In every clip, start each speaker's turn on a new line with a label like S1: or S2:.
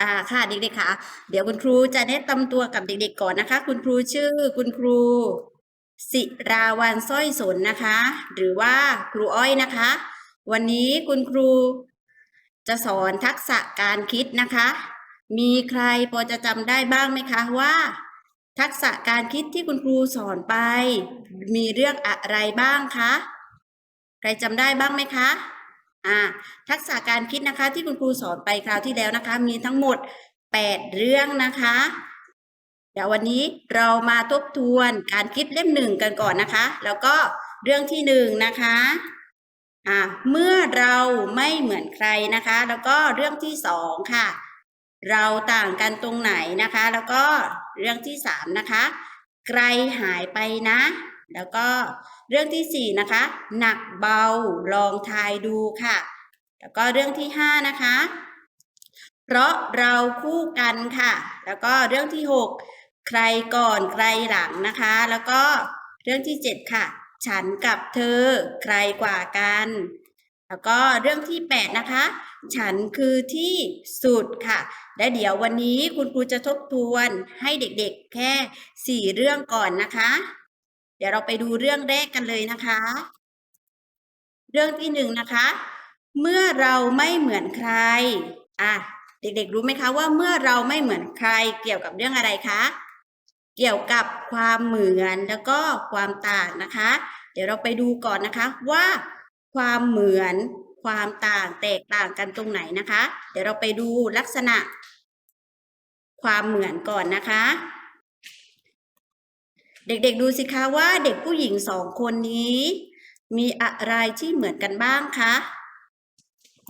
S1: อ่าค่ะเด็กๆค่ะ เดี๋ยวคุณครูจะแนะนำตัวกับเด็กๆก่อนนะคะ คุณครูชื่อคุณครู สิราวันสร้อยสนนะคะ หรือว่าครูอ้อยนะคะ วันนี้คุณครูจะสอนทักษะการคิดนะคะ มีใครพอจะจำได้บ้างไหมคะว่า ทักษะการคิดที่คุณครูสอนไป มีเรื่องอะไรบ้างคะ ใครจำได้บ้างไหมคะ อ่าทักษะการคิดนะคะที่คุณครูสอนไปคราวที่แล้วนะคะ มีทั้งหมด 8 เรื่องนะคะ เดี๋ยววันนี้เรามาทบทวนการคิดเล่มหนึ่งกันก่อนนะคะ แล้วก็เรื่องที่หนึ่งนะคะอ่าเมื่อเราไม่เหมือนใครนะคะ แล้วก็เรื่องที่สองค่ะ เราต่างกันตรงไหนนะคะ แล้วก็เรื่องที่สามนะคะไกลหายไปนะ แล้วก็ เรื่องที่สี่นะคะ หนักเบาลองทายดูค่ะ แล้วก็เรื่องที่ห้านะคะ เพราะเราคู่กันค่ะ แล้วก็เรื่องที่หกใครก่อนใครหลังนะคะ แล้วก็เรื่องที่เจ็ดค่ะ ฉันกับเธอใครกว่ากัน แล้วก็เรื่องที่แปดนะคะ ฉันคือที่สุดค่ะ และเดี๋ยววันนี้คุณครูจะทบทวนให้เด็กๆแค่สี่เรื่องก่อนนะคะ เดี๋ยวเราไปดูเรื่องแรกกันเลยนะคะ เรื่องที่หนึ่งนะคะ เมื่อเราไม่เหมือนใคร อะ เด็กๆรู้ไหมคะว่าเมื่อเราไม่เหมือนใครเกี่ยวกับเรื่องอะไรคะ เกี่ยวกับความเหมือนแล้วก็ความต่างนะคะ เดี๋ยวเราไปดูก่อนนะคะว่า ความเหมือนความต่างแตกต่างกันตรงไหนนะคะ เดี๋ยวเราไปดูลักษณะ ความเหมือนก่อนนะคะ เด็กๆดูสิคะว่าเด็กผู้หญิงสองคนนี้ มีอะไรที่เหมือนกันบ้างคะ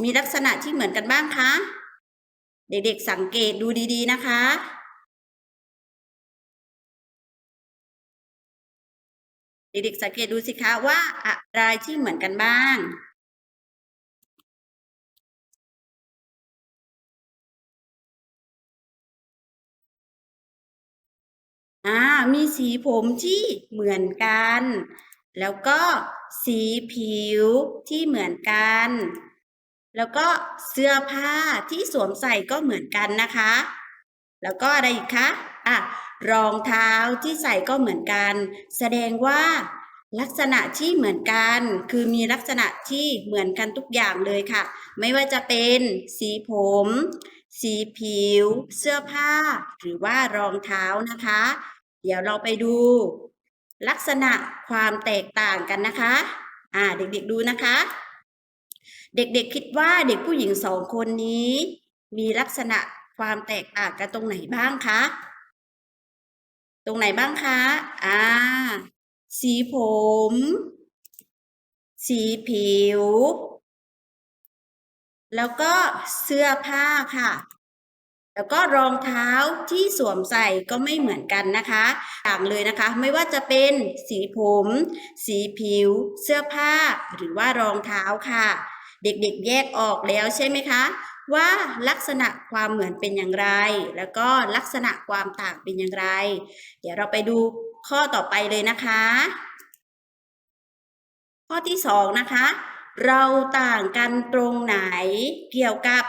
S1: มีลักษณะที่เหมือนกันบ้างคะ เด็กๆสังเกตดูดีๆนะคะ เด็กๆสังเกตดูสิคะว่าอะไรที่เหมือนกันบ้าง อ่ามีสีผมที่เหมือนกัน แล้วก็สีผิวที่เหมือนกัน แล้วก็เสื้อผ้าที่สวมใส่ก็เหมือนกันนะคะ แล้วก็อะไรอีกคะอะรองเท้าที่ใส่ก็เหมือนกัน แสดงว่าลักษณะที่เหมือนกัน คือมีลักษณะที่เหมือนกันทุกอย่างเลยค่ะ ไม่ว่าจะเป็นสีผม สีผิว เสื้อผ้า หรือว่ารองเท้านะคะ เดี๋ยวเราไปดู ลักษณะความแตกต่างกันนะคะ อ่าเด็กๆดูนะคะ เด็กๆคิดว่าเด็กผู้หญิงสองคนนี้ มีลักษณะความแตกต่างกันตรงไหนบ้างคะ ตรงไหนบ้างคะ อ่า สีผม สีผิว แล้วก็เสื้อผ้าค่ะ แล้วก็รองเท้าที่สวมใส่ก็ไม่เหมือนกันนะคะ ต่างเลยนะคะ ไม่ว่าจะเป็นสีผม สีผิว เสื้อผ้า หรือว่ารองเท้าค่ะ เด็กๆแยกออกแล้วใช่ไหมคะ ว่าลักษณะความเหมือนเป็นอย่างไร แล้วก็ลักษณะความต่างเป็นอย่างไร เดี๋ยวเราไปดูข้อต่อไปเลยนะคะ ข้อที่สองนะคะเราต่างกันตรงไหนเกี่ยวกับ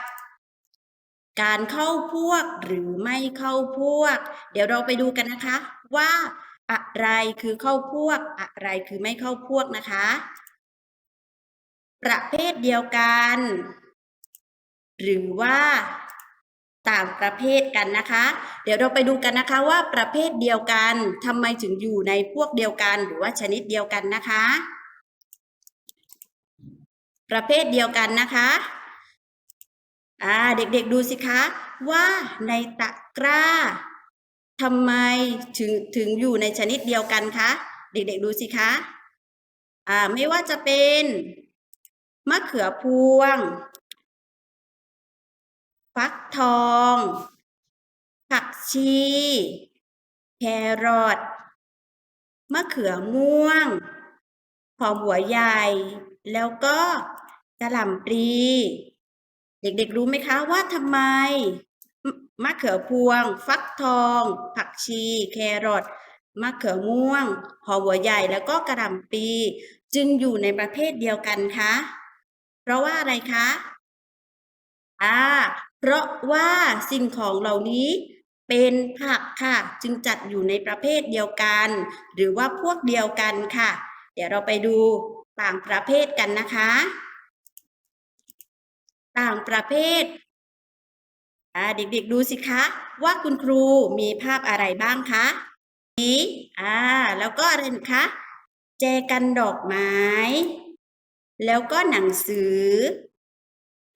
S1: การเข้าพวกหรือไม่เข้าพวก เดี๋ยวเราไปดูกันนะคะ ว่าอะไรคือเข้าพวก อะไรคือไม่เข้าพวกนะคะ ประเภทเดียวกัน หรือว่าต่างประเภทกันนะคะ เดี๋ยวเราไปดูกันนะคะว่าประเภทเดียวกันทำไมถึงอยู่ในพวกเดียวกัน หรือว่าชนิดเดียวกันนะคะ ประเภทเดียวกันนะคะ อ่าเด็กๆดูสิคะ ว่าในตะกร้าทำไมถึงถึงอยู่ในชนิดเดียวกันคะ เด็กๆดูสิคะอ่าไม่ว่าจะเป็นมะเขือพวง ฟักทอง ผักชี แครอทมะเขือม่วง หอมหัวใหญ่ แล้วก็กระหล่ำปลี เด็กๆรู้ไหมคะว่าทำไมมะเขือพวง ฟักทอง ผักชี แครอทมะเขือม่วงหอหัวใหญ่แล้วก็กระหล่ำปี จึงอยู่ในประเภทเดียวกันคะเพราะว่าอะไรคะอ่าเพราะว่าสิ่งของเหล่านี้เป็นผักค่ะ จึงจัดอยู่ในประเภทเดียวกัน หรือว่าพวกเดียวกันค่ะ เดี๋ยวเราไปดูต่างประเภทกันนะคะ ต่างประเภทอ่าเด็กๆดูสิคะ ว่าคุณครูมีภาพอะไรบ้างคะนี้อ่า แล้วก็อะไรนคะ แจกันดอกไม้ แล้วก็หนังสือ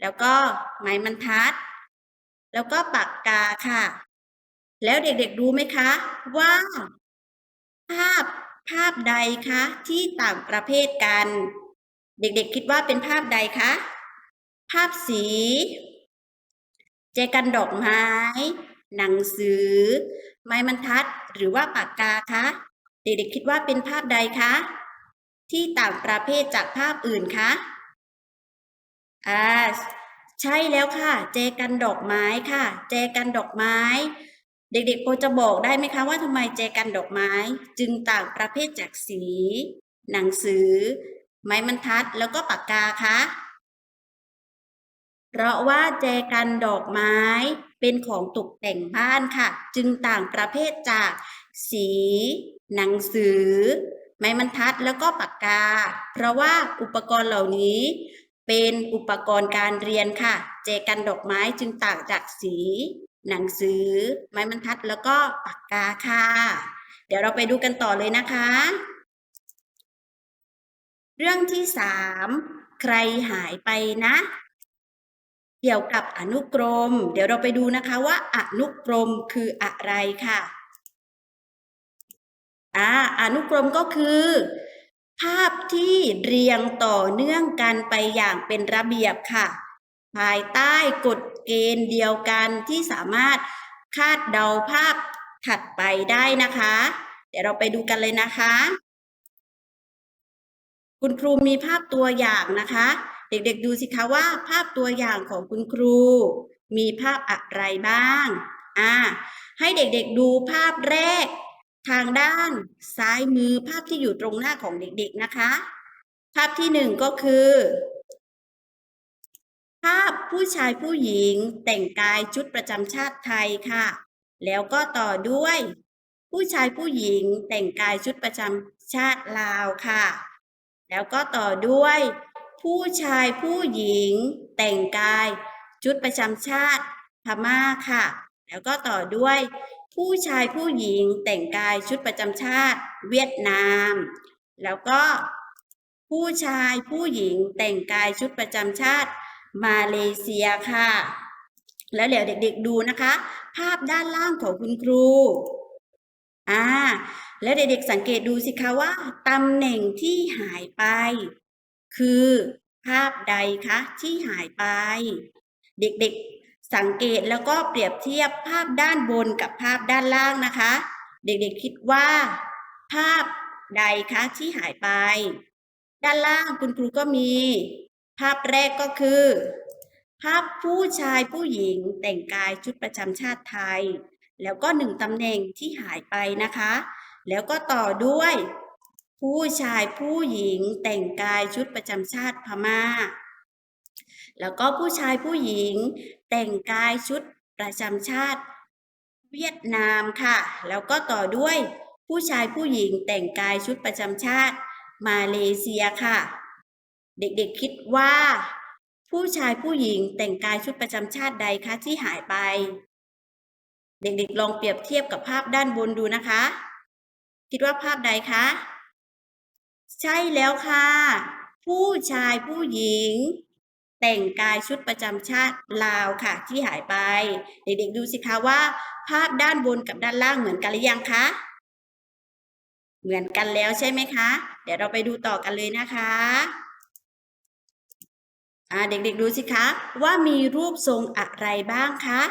S1: แล้วก็ไม้บรรทัด แล้วก็ปากกาค่ะ แล้วเด็กๆรู้ไหมคะ ว่า ภาพภาพใดคะ ที่ต่างประเภทกัน เด็กๆคิดว่าเป็นภาพใดคะ ภาพสี แจกันดอกไม้ หนังสือ ไม้บรรทัด หรือว่าปากกาคะ เด็กๆคิดว่าเป็นภาพใดคะ ที่ต่างประเภทจากภาพอื่นคะอ่าใช่แล้วค่ะ แจกันดอกไม้ค่ะ แจกันดอกไม้ เด็กๆพอจะบอกได้ไหมคะว่าทำไมแจกันดอกไม้ จึงต่างประเภทจากสี หนังสือ ไม้บรรทัดแล้วก็ปากกาคะ เพราะว่าแจกันดอกไม้เป็นของตกแต่งบ้านค่ะ จึงต่างประเภทจาก สี หนังสือ ไม้บรรทัดแล้วก็ปากกา เพราะว่าอุปกรณ์เหล่านี้ เป็นอุปกรณ์การเรียนค่ะ แจกันดอกไม้จึงต่างจากสี หนังสือ ไม้บรรทัดแล้วก็ปากกาค่ะ เดี๋ยวเราไปดูกันต่อเลยนะคะ เรื่องที่สามใครหายไปนะ เกี่ยวกับอนุกรม เดี๋ยวเราไปดูนะคะว่าอนุกรมคืออะไรค่ะอ่าอนุกรมก็คือ ภาพที่เรียงต่อเนื่องกันไปอย่างเป็นระเบียบค่ะ ภายใต้กฎเกณฑ์เดียวกันที่สามารถคาดเดาภาพถัดไปได้นะคะ เดี๋ยวเราไปดูกันเลยนะคะ คุณครูมีภาพตัวอย่างนะคะ เด็กๆดูสิคะว่าภาพตัวอย่างของคุณครู มีภาพอะไรบ้าง อ่า ให้เด็กๆดูภาพแรก ทางด้านซ้ายมือภาพที่อยู่ตรงหน้าของเด็กๆนะคะ ภาพที่หนึ่งก็คือ ภาพผู้ชายผู้หญิงแต่งกายชุดประจำชาติไทยค่ะ แล้วก็ต่อด้วย ผู้ชายผู้หญิงแต่งกายชุดประจำชาติลาวค่ะ แล้วก็ต่อด้วย ผู้ชายผู้หญิง แต่งกาย ชุดประจำชาติพม่าค่ะ แล้วก็ต่อด้วย ผู้ชายผู้หญิง แต่งกายชุดประจำชาติ เวียดนาม แล้วก็ ผู้ชายผู้หญิง แต่งกายชุดประจำชาติ มาเลเซียค่ะ แล้วเดี๋ยวเด็กๆดูนะคะ ภาพด้านล่างของคุณครูอ่าแล้วเด็กๆสังเกตดูสิคะว่าตำแหน่งที่หายไป คือภาพใดคะที่หายไป เด็กๆสังเกตแล้วก็เปรียบเทียบภาพด้านบนกับภาพด้านล่างนะคะ เด็กๆคิดว่า ภาพใดคะที่หายไป ด้านล่างคุณครูก็มี ภาพแรกก็คือ ภาพผู้ชายผู้หญิงแต่งกายชุดประจำชาติไทย แล้วก็หนึ่งตำแหน่งที่หายไปนะคะ แล้วก็ต่อด้วย ผู้ชายผู้หญิงแต่งกายชุดประจำชาติพม่า แล้วก็ผู้ชายผู้หญิงแต่งกายชุดประจำชาติเวียดนามค่ะ แล้วก็ต่อด้วยผู้ชายผู้หญิงแต่งกายชุดประจำชาติมาเลเซียค่ะ เด็กๆคิดว่า ผู้ชายผู้หญิงแต่งกายชุดประจำชาติใดคะที่หายไป เด็กๆลองเปรียบเทียบกับภาพด้านบนดูนะคะ คิดว่าภาพใดคะ ใช่แล้วค่ะ ผู้ชายผู้หญิง แต่งกายชุดประจำชาติลาวค่ะ ที่หายไป เด็กๆดูสิคะว่า ภาพด้านบนกับด้านล่างเหมือนกันหรือยังคะเหมือนกันแล้วใช่ไหมคะ เดี๋ยวเราไปดูต่อกันเลยนะคะเด็กๆดูสิคะว่ามีรูปทรงอะไรบ้างคะ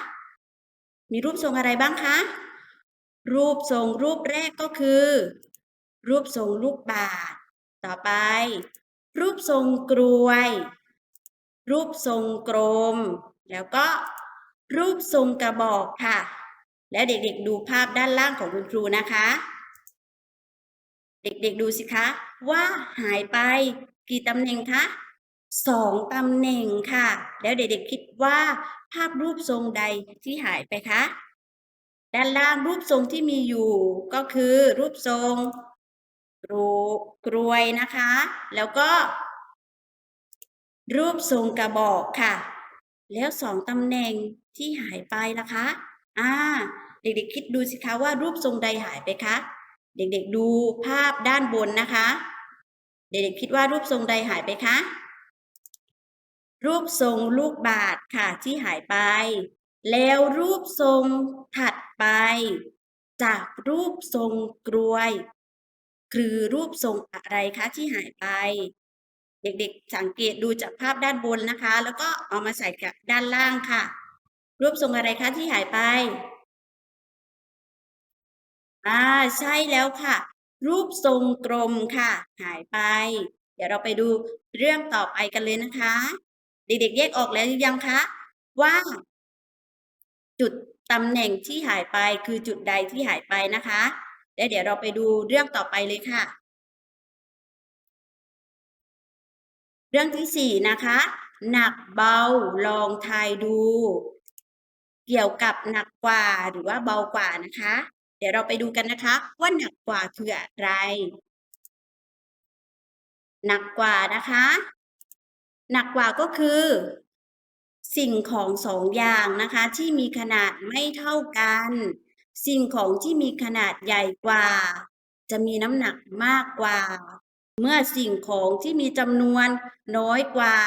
S1: มีรูปทรงอะไรบ้างคะ รูปทรงรูปแรกก็คือ รูปทรงลูกบาศ ต่อไป รูปทรงกรวย รูปทรงกลม แล้วก็รูปทรงกระบอกค่ะ แล้วเด็กๆดูภาพด้านล่างของคุณครูนะคะ เด็กๆดูสิคะ ว่าหายไปกี่ตำแหน่งคะสองตำแหน่งค่ะ แล้วเด็กๆคิดว่า ภาพรูปทรงใดที่หายไปคะ ด้านล่างรูปทรงที่มีอยู่ก็คือรูปทรง กรูกรวยนะคะ แล้วก็ รูปทรงกระบอกค่ะ แล้วสองตำแหน่งที่หายไปล่ะคะ อ่า เด็กๆคิดดูสิคะว่ารูปทรงใดหายไปคะ เด็กๆดูภาพด้านบนนะคะ เด็กๆคิดว่ารูปทรงใดหายไปคะ รูปทรงลูกบาศก์ค่ะที่หายไป แล้วรูปทรงถัดไป จากรูปทรงกรวย คือรูปทรงอะไรคะที่หายไป เด็กๆสังเกตดูจากภาพด้านบนนะคะ แล้วก็เอามาใส่กับด้านล่างค่ะ รูปทรงอะไรคะที่หายไปอ่าใช่แล้วค่ะ รูปทรงกลมค่ะ หายไป เดี๋ยวเราไปดูเรื่องต่อไปกันเลยนะคะ เด็กๆแยกออกแล้วหรือยังคะว่าจุดตำแหน่งที่หายไปคือจุดใดที่หายไปนะคะ และเดี๋ยวเราไปดูเรื่องต่อไปเลยค่ะ เรื่องที่สี่นะคะ หนักเบาลองทายดู เกี่ยวกับหนักกว่าหรือว่าเบากว่านะคะ เดี๋ยวเราไปดูกันนะคะ ว่าหนักกว่าคืออะไร หนักกว่านะคะ หนักกว่าก็คือ สิ่งของสองอย่างนะคะ ที่มีขนาดไม่เท่ากัน สิ่งของที่มีขนาดใหญ่กว่า จะมีน้ำหนักมากกว่า เมื่อสิ่งของที่มีจำนวนน้อยกว่า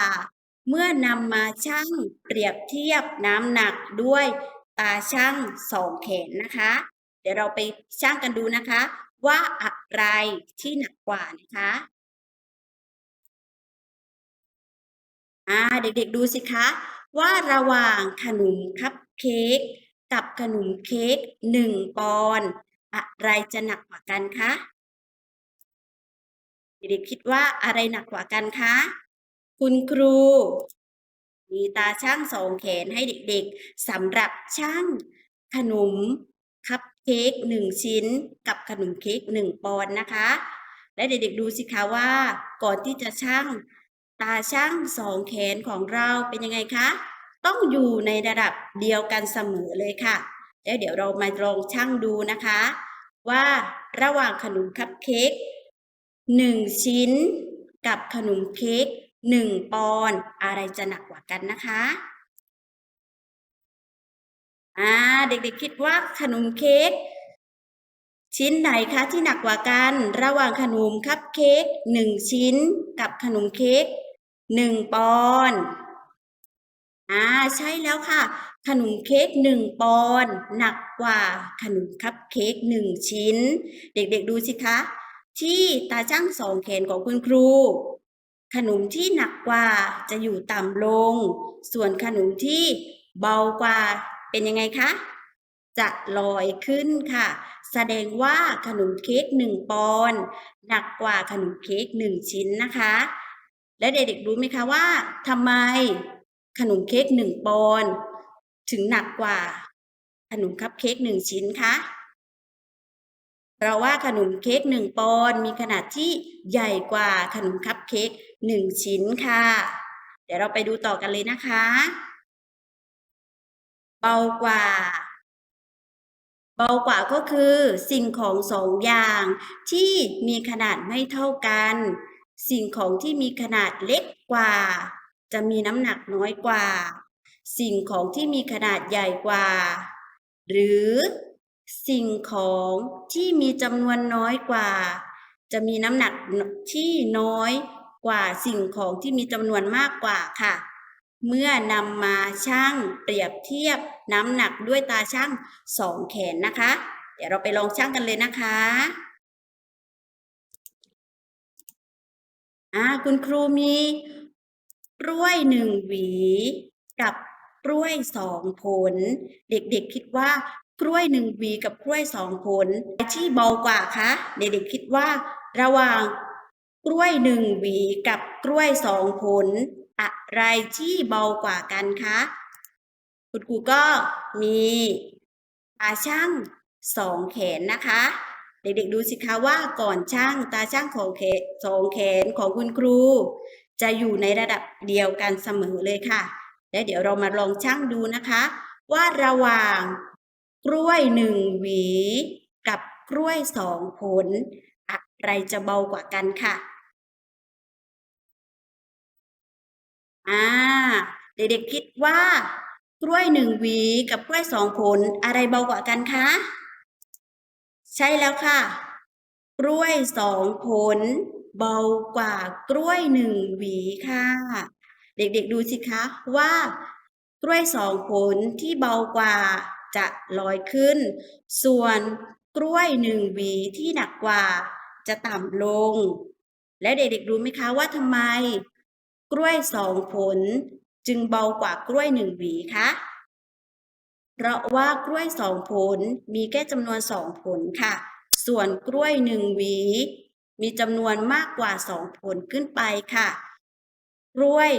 S1: เมื่อนำมาชั่งเปรียบเทียบน้ำหนักด้วยตาชั่งสองแขนนะคะ เดี๋ยวเราไปชั่งกันดูนะคะ ว่าอะไรที่หนักกว่านะคะอ่าเด็กๆดูสิคะ ว่าระหว่างขนมคัพเค้ก กับขนมเค้กหนึ่งปอนด์อะไรจะหนักกว่ากันคะเด็กๆคิดว่าอะไรหนักกว่ากันคะ คุณครู มีตาช่างสองแขนให้เด็กๆสำหรับช่างขนมคัพเค้กหนึ่งชิ้น กับขนมเค้กหนึ่งปอนด์นะคะ และเด็กๆดูสิคะว่า ก่อนที่จะช่าง ตาช่างสองแขนของเราเป็นยังไงคะ ต้องอยู่ในระดับเดียวกันเสมอเลยค่ะแล้วเดี๋ยวเรามาลองช่างดูนะคะ ว่าระหว่างขนมคัพเค้กหนึ่งชิ้น กับขนมเค้กหนึ่งปอนด์อะไรจะหนักกว่ากันนะคะอ่าเด็กๆคิดว่าขนมเค้กชิ้นไหนคะที่หนักกว่ากัน ระหว่างขนมคัพเค้กหนึ่งชิ้น กับขนมเค้กหนึ่งปอนด์ อ่าใช่แล้วค่ะ ขนมเค้กหนึ่งปอนด์หนักกว่าขนมคัพเค้กหนึ่งชิ้น เด็กๆดูสิคะ ที่ตาช่างสองแขนของคุณครู ขนมที่หนักกว่าจะอยู่ต่ำลง ส่วนขนมที่เบากว่าเป็นยังไงคะจะลอยขึ้นค่ะ แสดงว่าขนมเค้กหนึ่งปอนด์หนักกว่าขนมเค้กหนึ่งชิ้นนะคะ และเด็กๆรู้ไหมคะว่าทำไม ขนมเค้กหนึ่งปอนด์ถึงหนักกว่า ขนมคัพเค้กหนึ่งชิ้นคะเราว่าขนมเค้กหนึ่งปอนด์มีขนาดที่ใหญ่กว่าขนมคัพเค้กหนึ่งชิ้นค่ะ เดี๋ยวเราไปดูต่อกันเลยนะคะ เบากว่า เบากว่าก็คือสิ่งของสองอย่างที่มีขนาดไม่เท่ากัน สิ่งของที่มีขนาดเล็กกว่า จะมีน้ำหนักน้อยกว่า สิ่งของที่มีขนาดใหญ่กว่า หรือสิ่งของที่มีจำนวนน้อยกว่า จะมีน้ำหนักที่น้อยกว่าสิ่งของที่มีจำนวนมากกว่าค่ะ เมื่อนำมาชั่งเปรียบเทียบน้ำหนักด้วยตาช่างสองแขนนะคะ เดี๋ยวเราไปลองชั่งกันเลยนะคะอ่าคุณครูมี กล้วยหนึ่งหวี กับกล้วยสองผล เด็กๆคิดว่ากล้วยหนึ่งหวีกับกล้วยสองผลที่เบากว่าคะเด็กๆคิดว่า ระหว่างกล้วยหนึ่งหวีกับกล้วยสองผล อะไรที่เบากว่ากันคะคุณครูก็มีตาช่างสองแขนนะคะ เด็กๆดูสิคะว่าก่อนช่างตาช่างของแขนสองแขนของคุณครู จะอยู่ในระดับเดียวกันเสมอเลยค่ะ และเดี๋ยวเรามาลองชั่งดูนะคะ ว่าระหว่างกล้วยหนึ่งหวี กับกล้วยสองผล อะไรจะเบากว่ากันค่ะอ่าเด็กๆคิดว่ากล้วยหนึ่งหวีกับกล้วยสองผลอะไรเบากว่ากันคะใช่แล้วค่ะ กล้วยสองผล เบากว่ากล้วยหนึ่งหวีค่ะ เด็กๆดูสิคะว่ากล้วยสองผลที่เบากว่าจะลอยขึ้น ส่วนกล้วยหนึ่งหวีที่หนักกว่าจะต่ำลง และเด็กๆรู้ไหมคะว่าทำไม กล้วยสองผลจึงเบากว่ากล้วยหนึ่งหวีคะเพราะว่ากล้วยสองผลมีแค่จำนวนสองผลค่ะ ส่วนกล้วยหนึ่งหวี มีจำนวนมากกว่าสองผลขึ้นไปค่ะ กล้วย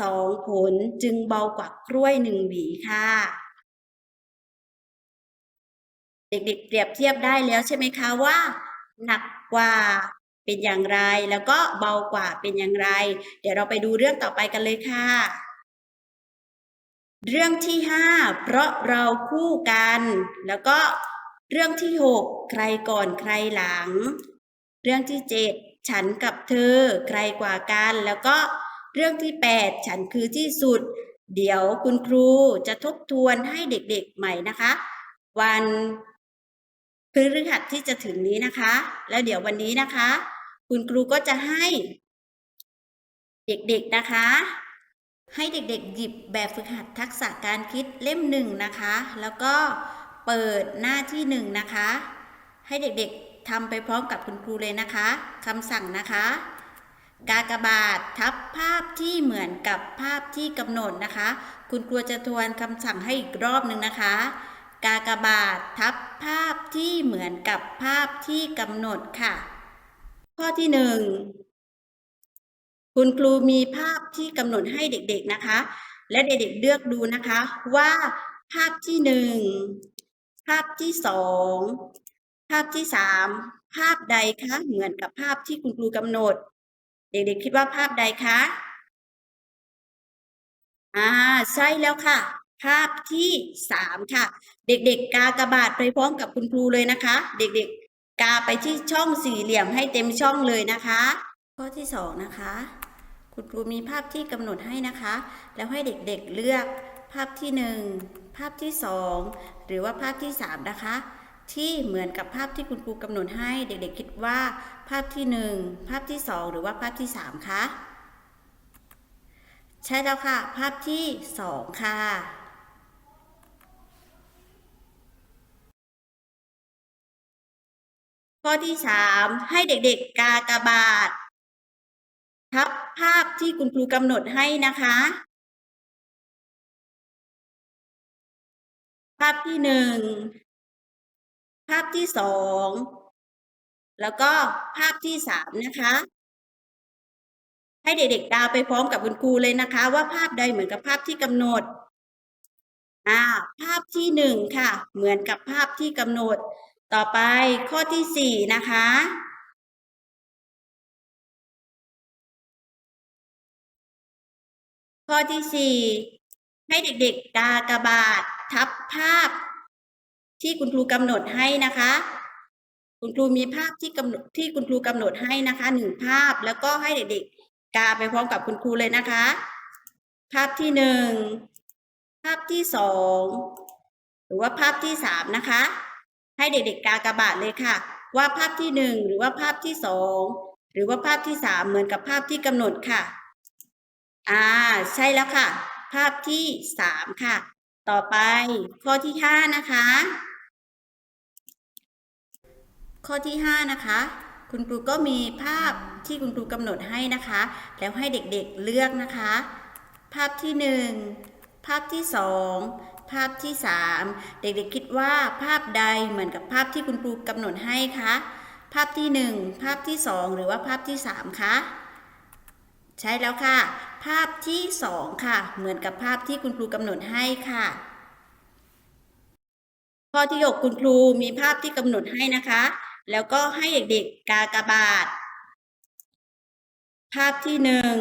S1: สองผลจึงเบากว่ากล้วยหนึ่งหวีค่ะ เด็กๆเปรียบเทียบได้แล้วใช่ไหมคะว่า หนักกว่าเป็นอย่างไร แล้วก็เบากว่าเป็นอย่างไร เดี๋ยวเราไปดูเรื่องต่อไปกันเลยค่ะ เรื่องที่ห้าเพราะเราคู่กัน แล้วก็เรื่องที่หกใครก่อนใครหลัง เรื่องที่เจ็ดฉันกับเธอใครกว่ากัน แล้วก็เรื่องที่แปดฉันคือที่สุด เดี๋ยวคุณครูจะทบทวนให้เด็กๆใหม่นะคะ วันพฤหัสที่จะถึงนี้นะคะ แล้วเดี๋ยววันนี้นะคะ คุณครูก็จะให้ เด็กๆนะคะ ให้เด็กๆ หยิบแบบฝึกหัดทักษะการคิดเล่มหนึ่งนะคะ แล้วก็เปิดหน้าที่หนึ่งนะคะ ให้เด็กๆ ทำไปพร้อมกับคุณครูเลยนะคะคำสั่งนะคะ กากบาททับภาพที่เหมือนกับภาพที่กำหนดนะคะ คุณครูจะทวนคำสั่งให้อีกรอบหนึ่งนะคะ กากบาททับภาพที่เหมือนกับภาพที่กำหนดค่ะ ข้อที่หนึ่งคุณครูมีภาพที่กำหนดให้เด็กๆนะคะ และเด็กๆเลือกดูนะคะว่าภาพที่หนึ่งภาพที่สอง ภาพที่สามภาพใดคะเหมือนกับภาพที่คุณครูกำหนด เด็กๆคิดว่าภาพใดคะอ่าใช่แล้วค่ะ ภาพที่สามค่ะ เด็กๆ กากระบาทไปพร้อมกับคุณครูเลยนะคะ เด็กๆ กาไปที่ช่องสี่เหลี่ยมให้เต็มช่องเลยนะคะ ข้อที่สองนะคะ คุณครูมีภาพที่กำหนดให้นะคะ แล้วให้เด็กๆเลือกภาพที่หนึ่งภาพที่สองหรือว่าภาพที่สามนะคะ ที่เหมือนกับภาพที่คุณครูกำหนดให้เด็กๆคิดว่า ภาพที่หนึ่งภาพที่สองหรือว่าภาพที่สามคะใช่แล้วค่ะ ภาพที่สองค่ะข้อที่สามให้เด็กๆกากบาท ทับภาพที่คุณครูกำหนดให้นะคะภาพที่หนึ่ง ภาพที่สองแล้วก็ภาพที่สามนะคะ ให้เด็กๆดาวไปพร้อมกับคุณครูเลยนะคะ ว่าภาพใดเหมือนกับภาพที่กำหนดอ่าภาพที่หนึ่งค่ะ เหมือนกับภาพที่กำหนด ต่อไปข้อที่สี่นะคะ ข้อที่สี่ให้เด็กๆ กากระบาททับภาพ ที่คุณครูกำหนดให้นะคะ คุณครูมีภาพที่กำหนดที่คุณครูกำหนดให้นะคะหนึ่งภาพแล้วก็ให้เด็กๆกาไปพร้อมกับคุณครูเลยนะคะ ภาพที่หนึ่งภาพที่สองหรือว่าภาพที่สามนะคะ ให้เด็กๆกากระบาทเลยค่ะ ว่าภาพที่หนึ่งหรือว่าภาพที่สองหรือว่าภาพที่สามเหมือนกับภาพที่กำหนดค่ะ อ่า ใช่แล้วค่ะ ภาพที่สามค่ะ ต่อไปข้อที่ห้านะคะ ข้อที่ห้านะคะ คุณครูก็มีภาพที่คุณครูกำหนดให้นะคะ แล้วให้เด็กๆเลือกนะคะ ภาพที่หนึ่งภาพที่สองภาพที่สามเด็กๆคิดว่าภาพใดเหมือนกับภาพที่คุณครูกำหนดให้คะภาพที่หนึ่งภาพที่สองหรือว่าภาพที่สามคะใช่แล้วค่ะ ภาพที่สองค่ะ เหมือนกับภาพที่คุณครูกำหนดให้ค่ะ ข้อที่หกคุณครูมีภาพที่กำหนดให้นะคะ แล้วก็ให้เด็กๆกากบาท ภาพที่หนึ่ง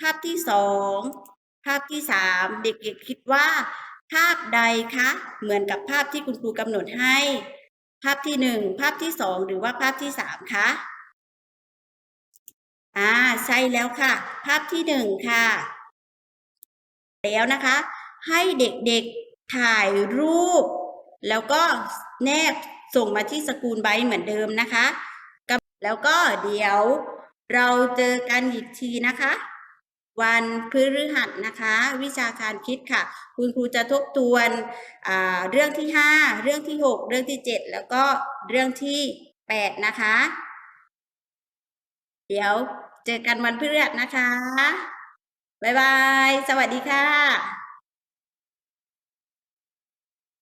S1: ภาพที่สองภาพที่สามเด็กๆคิดว่า ภาพใดคะ เหมือนกับภาพที่คุณครูกำหนดให้ ภาพที่หนึ่งภาพที่สองหรือว่าภาพที่สามคะอ่าใช่แล้วค่ะ ภาพที่หนึ่งค่ะ แล้วนะคะ ให้เด็กๆถ่ายรูป แล้วก็แนบ ส่งมาที่สกูลไบเหมือนเดิมนะคะ แล้วก็เดี๋ยวเราเจอกันอีกทีนะคะ วันพฤหัสนะคะ วิชาการคิดค่ะ คุณครูจะทบทวนเรื่องที่ 5 เรื่องที่ 6 เรื่องที่ 7 แล้วก็เรื่องที่ 8 นะคะ เดี๋ยวเจอกันวันพฤหัสนะคะ บ๊ายบาย สวัสดีค่ะ